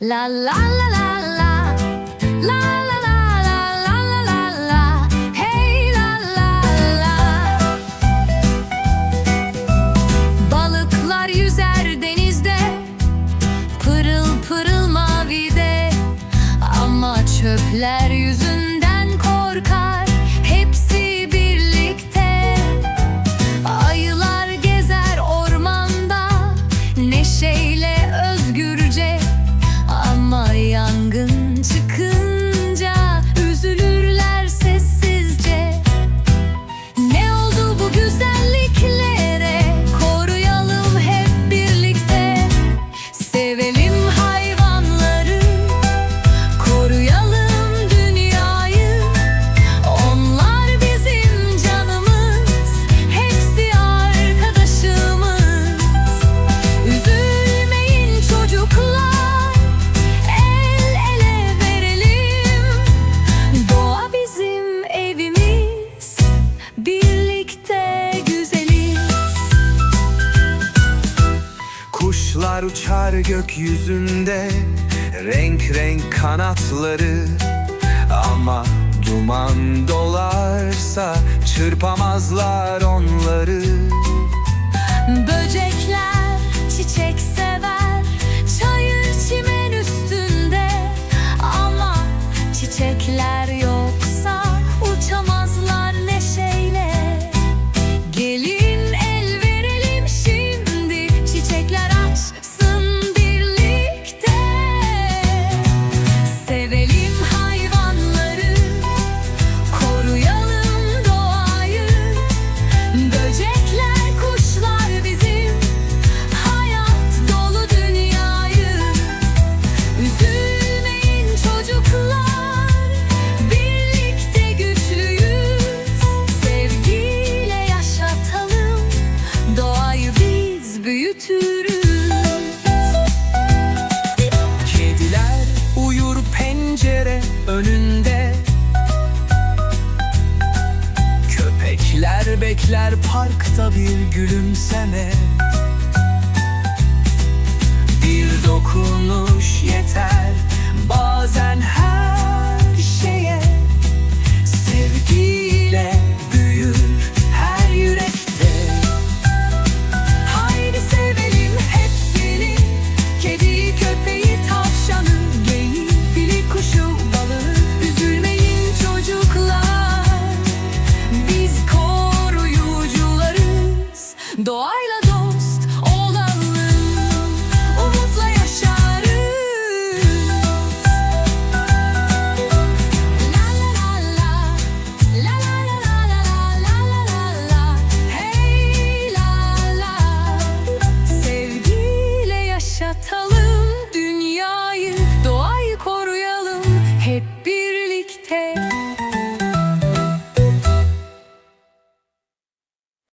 La la la la la. la uçar gökyüzünde. Renk renk kanatları Ama duman dolarsa Çırpamazlar onları. Böcek bekler parkta bir gülümseme. Bir dokunuş yeter. Doğayla dost olalım Umutla yaşarız. La la la la La la la la la la la la la Hey la la Sevgiyle yaşatalım dünyayı Doğayı koruyalım hep bir